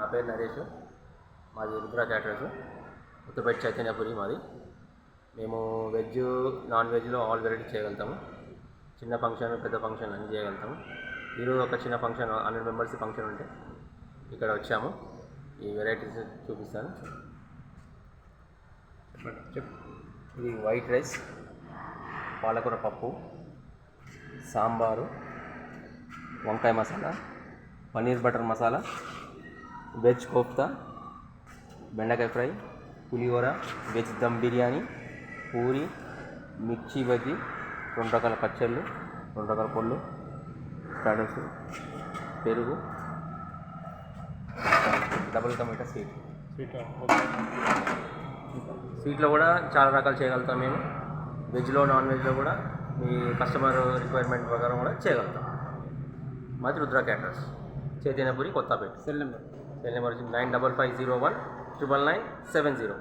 నా పేరు నరేష్. మాది రుద్రాజ్ అడ్రస్ ఉత్తపేట చైతన్యపురి మాది. మేము వెజ్ నాన్ వెజ్లో ఆల్ వెరైటీ చేయగలుగుతాము. చిన్న ఫంక్షన్ పెద్ద ఫంక్షన్ అన్నీ చేయగలుగుతాము. ఈరోజు ఒక చిన్న ఫంక్షన్ హండ్రెడ్ మెంబర్స్ ఫంక్షన్ ఉంటే ఇక్కడ వచ్చాము. ఈ వెరైటీస్ చూపిస్తాను. ఇది వైట్ రైస్ పాలకూర పప్పు సాంబారు వంకాయ మసాలా పన్నీర్ బటర్ మసాలా వెజ్ కోఫ్తా బెండకాయ ఫ్రై పులిహోర వెజ్ దమ్ బిర్యానీ పూరి మిర్చి బజ్జీ రెండు రకాల పచ్చళ్ళు రెండు రకాల పళ్ళు స్టార్టర్స్ పెరుగు డబుల్ టమాటా స్వీట్. స్వీట్? స్వీట్లో కూడా చాలా రకాలు చేయగలుగుతాం మేము. వెజ్లో నాన్ వెజ్లో కూడా మీ కస్టమర్ రిక్వైర్మెంట్ ప్రకారం కూడా చేయగలుగుతాం. మాది Rudra caterers. Chaitanyapuri Kothapet. Cell number cell number వచ్చి nine double five zero one triple nine seven zero